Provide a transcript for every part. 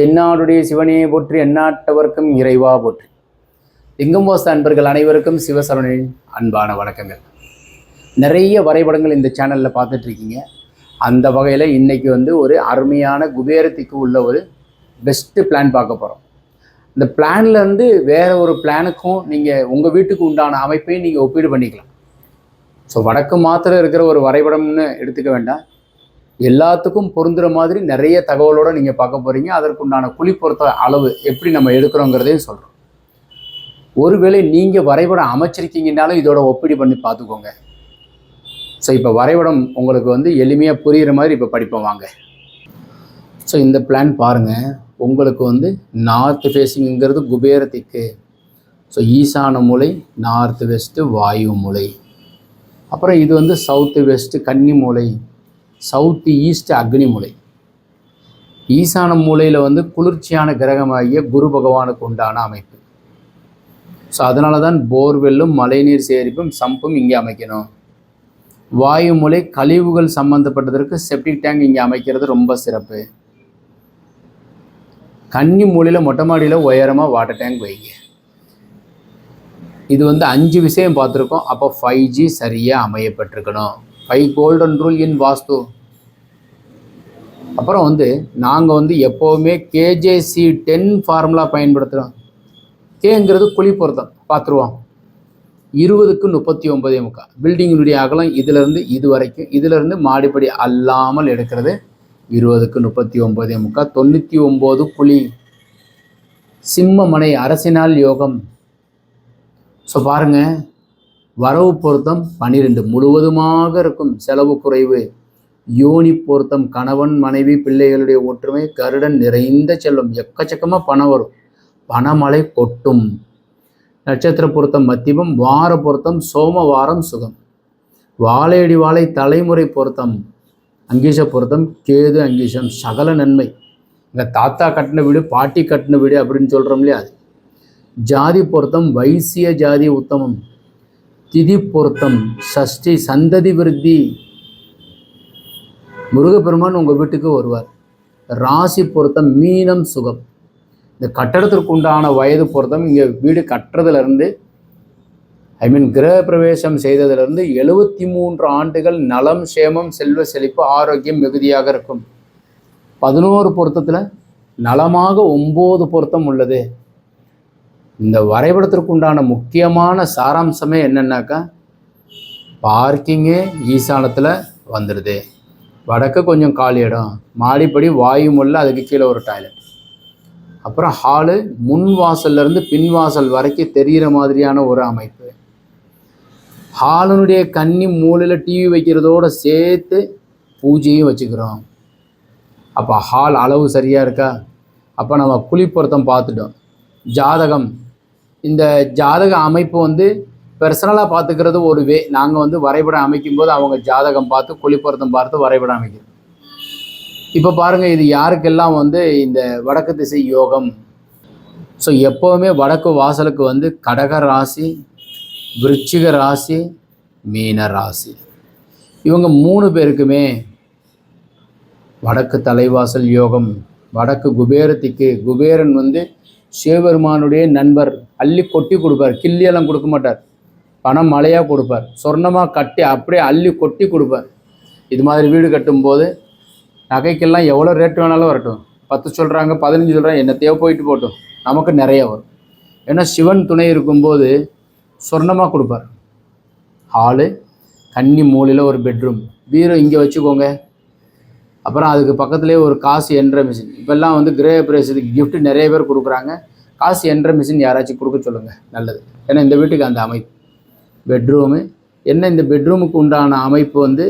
தென்னாடுடைய சிவனையை போற்றி எந்நாட்டவர்க்கும் இறைவா போற்றி. லிங்கம்போஸ் அன்பர்கள் அனைவருக்கும் சிவசரணின் அன்பான வணக்கங்கள். நிறைய வரைபடங்கள் இந்த சேனலில் பார்த்துட்ருக்கீங்க. அந்த வகையில் இன்றைக்கி வந்து ஒரு அருமையான குபேரத்துக்கு உள்ள ஒரு பெஸ்ட்டு பிளான் பார்க்க போகிறோம் இந்த பிளான்லேருந்து வேறு ஒரு பிளானுக்கும் நீங்கள் உங்கள் வீட்டுக்கு உண்டான அமைப்பையும் நீங்கள் ஒப்பீடு பண்ணிக்கலாம். ஸோ வடக்கு மாத்திரம் இருக்கிற ஒரு வரைபடம்னு எடுத்துக்க வேண்டாம். எல்லாத்துக்கும் பொருந்துற மாதிரி நிறைய தகவலோடு நீங்கள் பார்க்க போகிறீங்க அதற்குண்டான குழி அளவு எப்படி நம்ம எடுக்கிறோங்கிறதையும் சொல்கிறோம் ஒருவேளை நீங்கள் வரைபடம் அமைச்சிருக்கீங்கனாலும் இதோட ஒப்பீடு பண்ணி பார்த்துக்கோங்க. ஸோ இப்போ வரைபடம் உங்களுக்கு வந்து எளிமையாக புரிகிற மாதிரி இப்போ படிப்போம் வாங்க. ஸோ இந்த பிளான் பாருங்கள் உங்களுக்கு வந்து நார்த் ஃபேஸிங்கிறது குபேர திக்கு ஸோ ஈசான மூலை நார்த் வெஸ்ட்டு வாயு மூலை. அப்புறம் இது வந்து சவுத்து வெஸ்ட்டு கன்னி மூலை. சவுத்து ஈஸ்ட் அக்னி மூலை. ஈசான மூலையில் வந்து குளிர்ச்சியான கிரகமாகிய குரு பகவானுக்கு உண்டான அமைப்பு. ஸோ அதனால தான் போர்வெல்லும் மழைநீர் சேகரிப்பும் சம்பும் இங்கே அமைக்கணும். வாயு மூலை கழிவுகள் சம்பந்தப்பட்டதற்கு செப்டிக் டேங்க் இங்கே அமைக்கிறது ரொம்ப சிறப்பு. கன்னி மூலையில் மொட்டை மாடியில் உயரமாக வாட்டர் டேங்க் வைங்க. இது வந்து அஞ்சு விஷயம் பார்த்துருக்கோம். அப்போ ஃபைவ் ஜி சரியாக அமையப்பட்டிருக்கணும். Five golden rule in Vastu. அப்புறம் வந்து நாங்கள் வந்து எப்போவுமே கேஜேசி டென் ஃபார்முலா பயன்படுத்துகிறோம் கேங்கிறது குழி பொருத்தம் பார்த்துருவோம். இருபதுக்கு முப்பத்தி ஒன்பதே முக்கா. பில்டிங்கினுடைய அகலம் இதிலிருந்து இது வரைக்கும் இதிலிருந்து மாடிப்படி அல்லாமல் எடுக்கிறது. இருபதுக்கு முப்பத்தி ஒன்பதே முக்கா. தொண்ணூற்றி ஒம்பது குழி. சிம்மமனை அரசினால் யோகம். ஸோ பாருங்கள் வரவு பொருத்தம் பன்னிரெண்டு முழுவதுமாக இருக்கும் செலவு குறைவு. யோனி பொருத்தம் கணவன் மனைவி பிள்ளைகளுடைய ஒற்றுமை கருடன் நிறைந்த செல்லும் எக்கச்சக்கமாக பணம் வரும். பணமழை கொட்டும். நட்சத்திர பொருத்தம் மத்தியமம் வார பொருத்தம் சோமவாரம் சுகம். வாழையடி வாழை தலைமுறை பொருத்தம் அங்கீஷ பொருத்தம் கேது அங்கீஷம் சகல நன்மை. எங்கள் தாத்தா கட்டின வீடு பாட்டி கட்டின வீடு அப்படின்னு சொல்கிறோம் இல்லையா அது? ஜாதி பொருத்தம் வைசிய ஜாதி உத்தமம். திதி பொருத்தம் சஷ்டி சந்ததி விருத்தி. முருகப்பெருமான் உங்கள் வீட்டுக்கு வருவார். ராசி பொருத்தம் மீனம் சுகம். இந்த கட்டடத்திற்கு உண்டான வயது பொருத்தம் இங்கே வீடு கட்டுறதுலேருந்து ஐ மீன் கிரக பிரவேசம் செய்ததிலிருந்து எழுபத்தி மூன்று ஆண்டுகள் நலம் சேமம் செல்வ செழிப்பு ஆரோக்கியம் மிகுதியாக இருக்கும். பதினோரு பொருத்தத்தில் நலமாக ஒம்பது பொருத்தம் உள்ளது. இந்த வரைபடத்திற்கு உண்டான முக்கியமான சாராம்சமே என்னென்னாக்கா பார்க்கிங்கே ஈசானத்தில் வந்துடுது வடக்கு கொஞ்சம் காலி இடம் மாடிப்படி வாயு முள்ள அதுக்கு கீழே ஒரு டாய்லெட். அப்புறம் ஹாலு முன் வாசல்லேருந்து பின் வாசல் வரைக்கும் தெரிகிற மாதிரியான ஒரு அமைப்பு. ஹாலனுடைய கன்னி மூலையில் டிவி வைக்கிறதோட சேர்த்து பூஜையும் வச்சுக்கிறோம். அப்போ ஹால் அளவு சரியாக இருக்கா? அப்போ நம்ம குழி பார்த்துட்டோம். ஜாதகம் இந்த ஜாதக அமைப்பு வந்து பர்சனலாக பார்த்துக்கிறது ஒரு வே நாங்கள் வந்து வரைபடம் அமைக்கும்போது அவங்க ஜாதகம் பார்த்து குழி பார்த்து வரைபடம் அமைக்கிறோம் இப்போ பாருங்கள் இது யாருக்கெல்லாம் வந்து இந்த வடக்கு திசை யோகம் ஸோ எப்போவுமே வடக்கு வாசலுக்கு வந்து கடக ராசி விருச்சிக ராசி மீன ராசி. இவங்க மூணு பேருக்குமே வடக்கு தலைவாசல் யோகம் வடக்கு குபேரத்திற்கு குபேரன் வந்து சிவபெருமானுடைய நண்பர் அள்ளி கொட்டி கொடுப்பார். கிள்ளியெல்லாம் கொடுக்க மாட்டார். பணம் மழையாக கொடுப்பார். சொர்ணமாக கட்டி அப்படியே அள்ளி கொட்டி கொடுப்பார். இது மாதிரி வீடு கட்டும்போது நகைக்கெல்லாம் எவ்வளோ ரேட் வேணாலும் வரட்டும். பத்து சொல்கிறாங்க பதினஞ்சு சொல்கிறாங்க என்னத்தையோ போயிட்டு போட்டும். நமக்கு நிறைய வரும். ஏன்னா சிவன் துணை இருக்கும்போது சொர்ணமாக கொடுப்பார். ஹாலு கன்னி மூலையில் ஒரு பெட்ரூம் பீரோ இங்கே வச்சுக்கோங்க. அப்புறம் அதுக்கு பக்கத்துலேயே ஒரு காசு என்ற மிஷின் இப்போல்லாம் வந்து கிரக கிஃப்ட்டு நிறைய பேர் கொடுக்குறாங்க. காசு என்ற மிஷின் யாராச்சும் கொடுக்க சொல்லுங்கள் நல்லது. ஏன்னா இந்த வீட்டுக்கு அந்த அமைப்பு. பெட்ரூமு என்ன இந்த பெட்ரூமுக்கு உண்டான அமைப்பு வந்து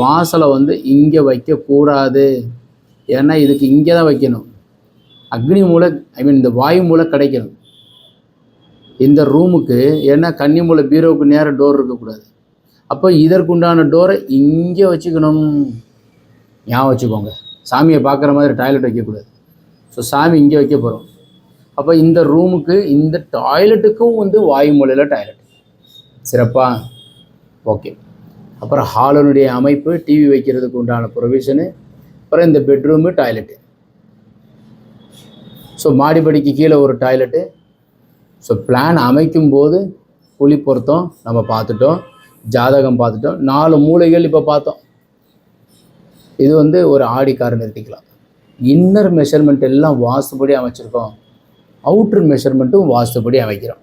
வாசலை வந்து இங்கே வைக்கக்கூடாது. ஏன்னா இதுக்கு இங்கே தான் வைக்கணும். அக்னி மூலை ஐ மீன் இந்த வாயு மூலை கிடைக்கணும். இந்த ரூமுக்கு ஏன்னா கன்னி மூலை பீரோவுக்கு நேராக டோர் இருக்கக்கூடாது. அப்போ இதற்குண்டான டோரை இங்கே வச்சுக்கணும். ஞாபகம் வச்சுக்கோங்க. சாமியை பார்க்குற மாதிரி டாய்லெட் வைக்கக்கூடாது. ஸோ சாமி இங்கே வைக்க போகிறோம் அப்போ இந்த ரூமுக்கு இந்த டாய்லெட்டுக்கும் வந்து வாயு மூலையில் டாய்லெட். சிறப்பா? ஓகே. அப்புறம் ஹாலனுடைய அமைப்பு டிவி வைக்கிறதுக்கு உண்டான ப்ரொவிஷனு அப்புறம் இந்த பெட்ரூமு டாய்லெட்டு ஸோ மாடிப்படிக்கு கீழே ஒரு டாய்லெட்டு ஸோ பிளான் அமைக்கும் போது பொருத்தம் நம்ம பார்த்துட்டோம். ஜாதகம் பார்த்துட்டோம். நாலு மூலைகள் இப்போ பார்த்தோம். இது வந்து ஒரு ஆடி கார் நிறுத்திக்கலாம். இன்னர் மெஷர்மெண்ட் எல்லாம் வாசுபடி அமைச்சிருக்கோம். அவுட்ரு மெஷர்மெண்ட்டும் வாஸ்துபடி அமைக்கிறோம்.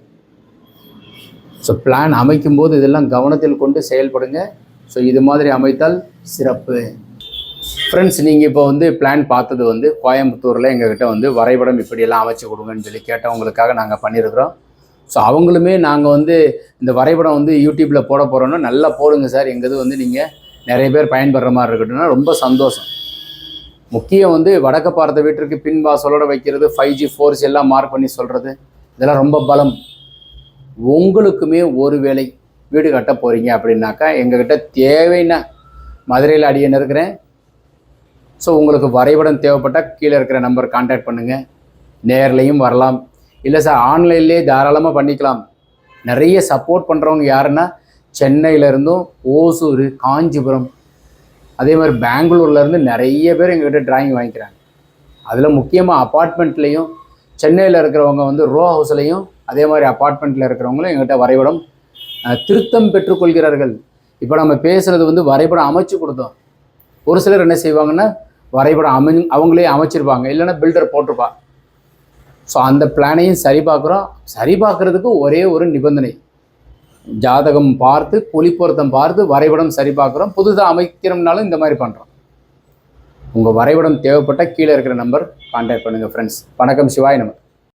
ஸோ பிளான் அமைக்கும்போது இதெல்லாம் கவனத்தில் கொண்டு செயல்படுங்க. ஸோ இது மாதிரி அமைத்தால் சிறப்பு. ஃப்ரெண்ட்ஸ் நீங்கள் இப்போ வந்து பிளான் பார்த்தது வந்து கோயம்புத்தூரில் எங்ககிட்ட வந்து வரைபடம் இப்படியெல்லாம் அமைச்சு கொடுங்கன்னு சொல்லி கேட்டவங்களுக்காக நாங்கள் பண்ணியிருக்கிறோம் ஸோ அவங்களுமே நாங்கள் வந்து இந்த வரைபடம் வந்து யூடியூப்பில் போட போகிறோன்னா நல்லா போடுங்க சார். எங்கள் இது வந்து நீங்கள் நிறைய பேர் பயன்படுற மாதிரி இருக்கட்டும்னா ரொம்ப சந்தோஷம். முக்கியம் வந்து வடக்க பார்த்த வீட்டிற்கு பின் வாசலோட வைக்கிறது ஃபைவ் ஜி ஃபோர் ஜி எல்லாம் மார்க் பண்ணி சொல்கிறது இதெல்லாம் ரொம்ப பலம். உங்களுக்குமே ஒரு வேளை வீடு கட்ட போகிறீங்க அப்படின்னாக்கா எங்ககிட்ட தேவைன்னா மதுரையில் அடியன் இருக்கிறேன். ஸோ உங்களுக்கு வரைபடம் தேவைப்பட்டால் கீழே இருக்கிற நம்பர் கான்டாக்ட் பண்ணுங்கள் நேர்லேயும் வரலாம். இல்லை சார் ஆன்லைன்லேயே தாராளமாக பண்ணிக்கலாம். நிறைய சப்போர்ட் பண்ணுறவங்க யாருன்னா சென்னையிலேருந்தும் ஓசூர் காஞ்சிபுரம் அதே மாதிரி பெங்களூர்லேருந்து நிறைய பேர் எங்ககிட்ட டிராயிங் வாங்கிக்கிறாங்க. அதில் முக்கியமாக அப்பார்ட்மெண்ட்லேயும் சென்னையில் இருக்கிறவங்க வந்து ரோ ஹவுஸ்லேயும் அதே மாதிரி அப்பார்ட்மெண்ட்டில் இருக்கிறவங்களும் எங்ககிட்ட வரைபடம் திருத்தம் பெற்றுக்கொள்கிறார்கள். இப்போ நம்ம பேசுகிறது வந்து வரைபடம் அமைச்சு கொடுத்தோம். ஒரு சிலர் என்ன செய்வாங்கன்னா வரைபடம் அமை அவங்களே அமைச்சிருப்பாங்க. இல்லைன்னா பில்டர் போட்டிருப்பா. ஸோ அந்த பிளானையும் சரி பார்க்குறோம். சரி பார்க்குறதுக்கு ஒரே ஒரு நிபந்தனை. ஜாதகம் பார்த்து பொலிப்பொருத்தம் பார்த்து வரைபடம் சரி பார்க்குறோம். புதுசாக அமைக்கிறோம்னாலும் இந்த மாதிரி பண்ணுறோம் உங்கள் வரைபடம் தேவைப்பட்டால் கீழே இருக்கிற நம்பர் கான்டாக்ட் பண்ணுங்கள் ஃப்ரெண்ட்ஸ் வணக்கம் சிவாய் நம்ம